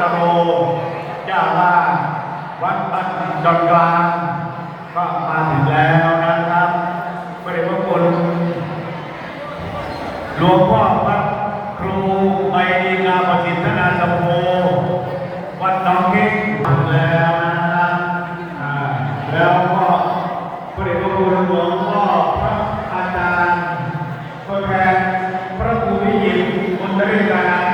ตโรเจ้าวาดวัดบ้านดอนกลางก็มาถึงแล้วนะครับพระเดชพระคุณหลวงพ่อวัดครูไปงามประสิทธนาสมโภวัดดองกิ่งถึงแล้วนะครับแล้วก็พริเดชพระคุหลวงพ่อพระอาจารย์ตัวแทนพระครูวิจิตรมนตรีการ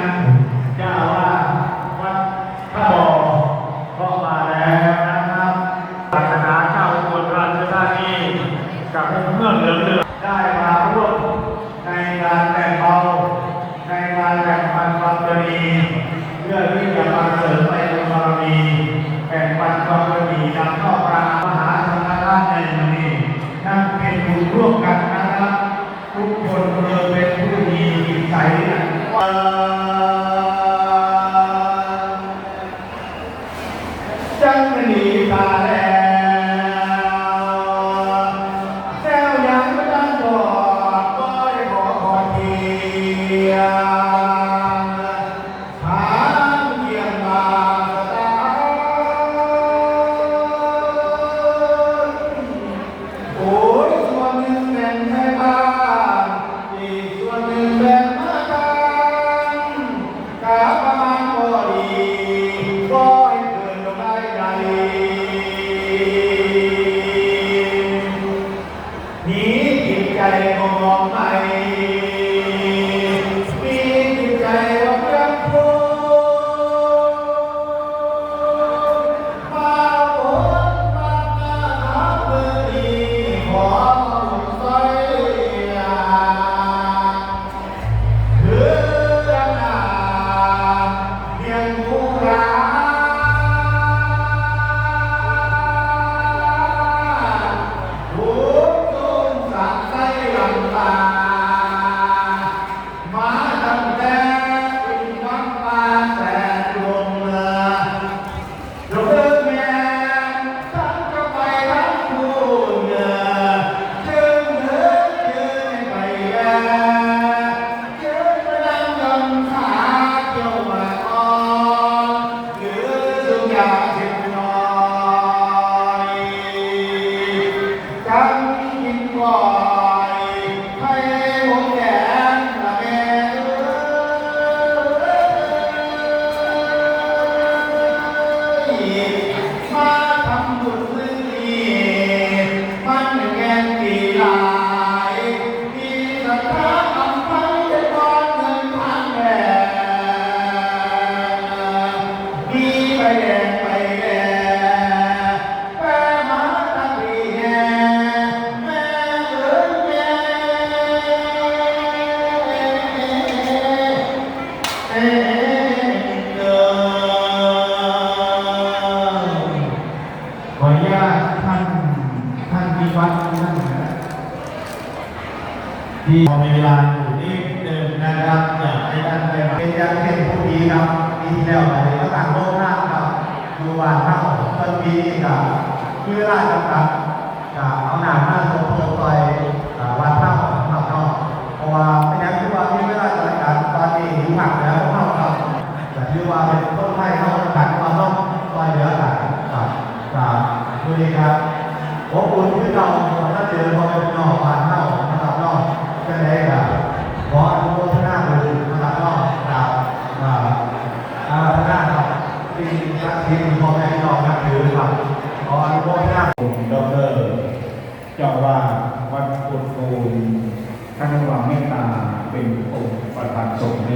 วัที่ท่านนะที่พอมีเวลาอยู่นี่เดินนะครับอยากให้ท่านได้เป็นยังเป็นผู้ดีครับมีแล้วไปก็ต่างโลกหน้าครับดูว่าข้าวต้นปีนี่กับคือราชการจับเอาหนาหน้าสมโพธิ์ซอวัดข้าวขับนอกเพราะว่าเป็นยังคือว่าที่ไม่ราชการตอนนี้อยู่หักแล้วข้าวครับแต่ที่ว่าเป็นต้นไม้ข้าว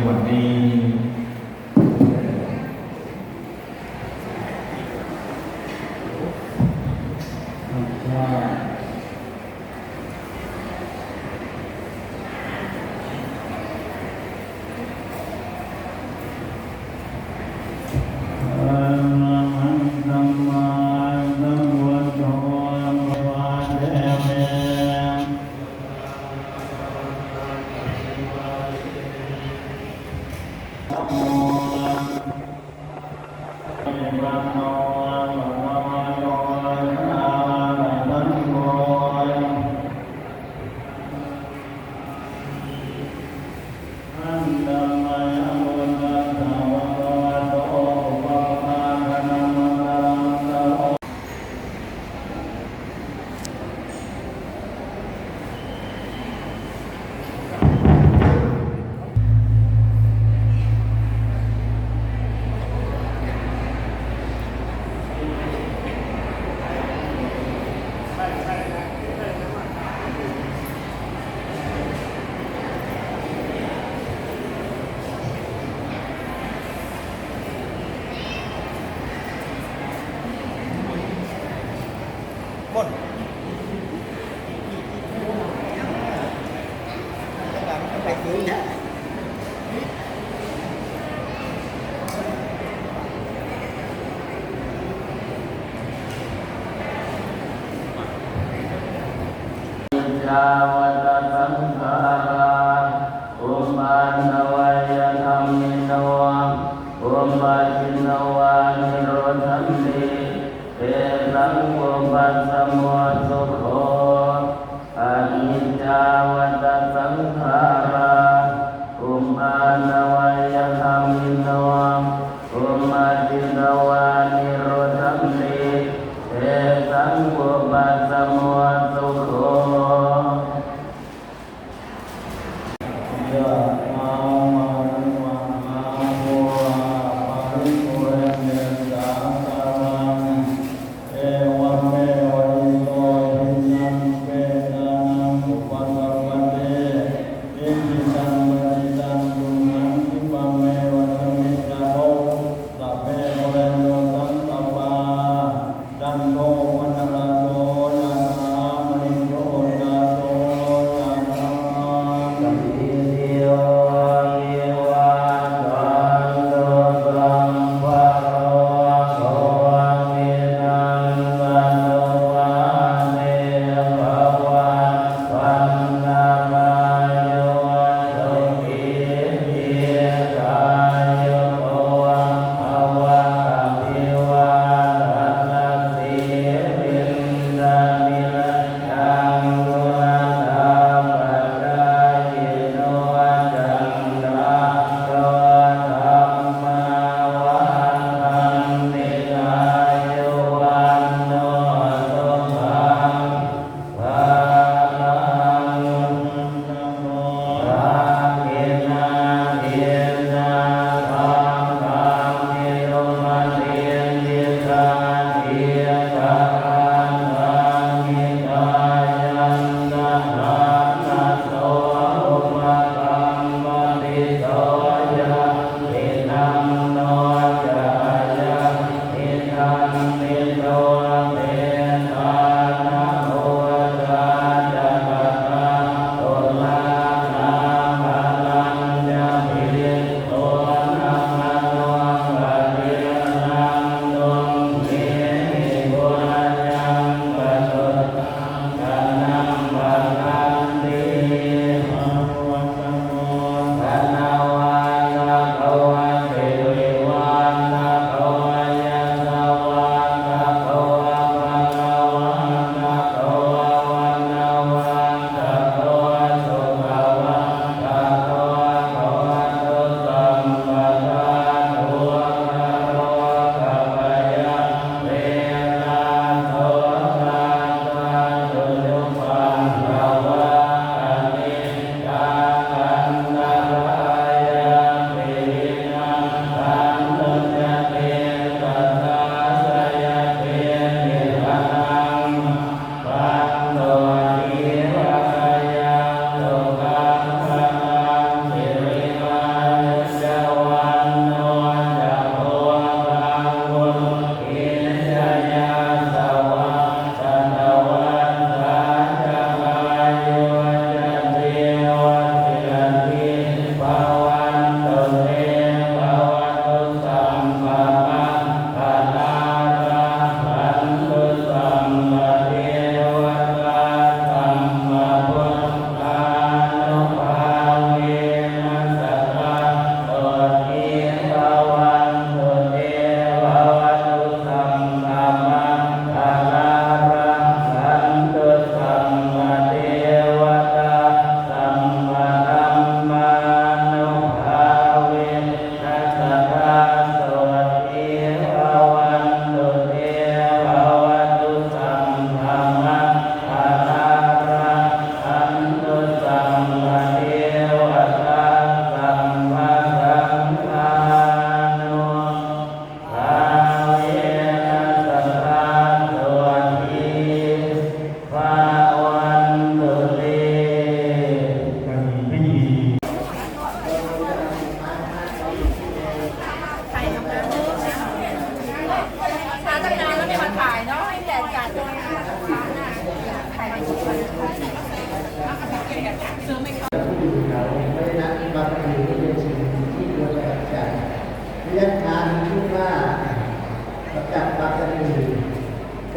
วัาวต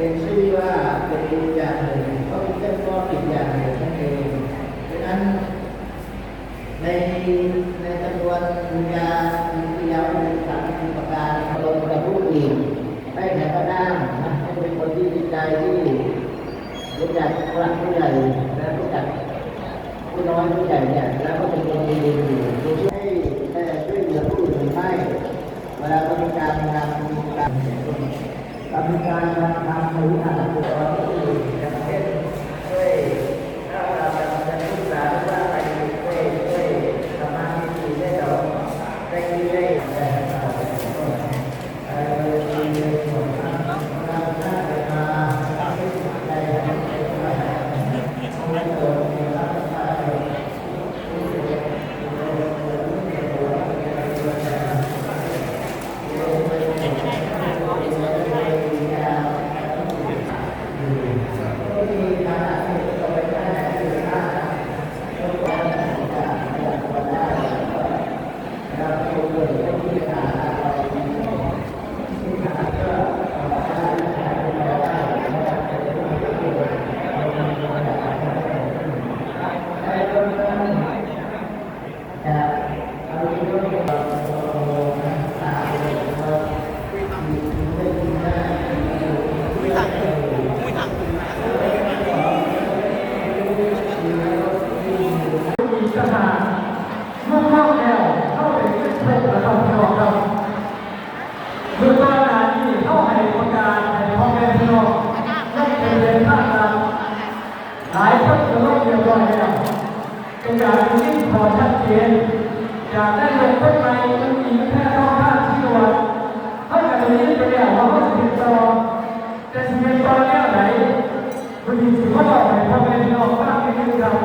เป็นชื่อว่าเป็นอย่างหนึ่งก็เป็นเส้นก้อนอีกอย่างหนึ่งนั่นเองดังนั้นในในจำนวนวิญญาณวิญญาเป็นสามสิบประการลงกับผู้อื่นให้แข็งกระด้างนะเป็นคนที่มีใจที่รู้จักผู้หลักผู้ใหญ่และรู้จักผู้น้อยผู้ใหญ่เนี่ยแล้วก็เป็นคนดีๆอยู่ช่วยช่วยเหลือผู้อื่นหรือไม่เวลาเขามีการงานการ ทำการทำหรือทำตัวผู้อื่นอย่างเช่นช่วยถ้าเราจะจะศึกษาว่าอะไรช่วยช่วยทำงานที่ดีได้เราได้ดีได้ได้เอ่อมีส่วนมากเราถ้าไปมาไม่สนใจไม่สนใจไม่เกิดมีรักษาเลย มีทหารลูกเข้าแนวเข้าไปขึ้นเพื่อนนะครับพี่น้องครับเมื่อตอนนั้นที่เข้าให้ประกาศให้พ่อแม่พี่น้องให้เป็นเรียนท่ากันหลายคนจะต้องเรียบร้อยแล้วเป็นการที่ขอชัดเจนอยากได้ลงต้นไม้มันมีแค่ต้องข้ามที่นวลเท่ากับนี้ไปแล้วว่าเขาจะติดต่อจะเสียตอนแนวไหนวันนี้ถือว่าบอกให้พ่อแม่พี่น้องฟังให้ดีครับ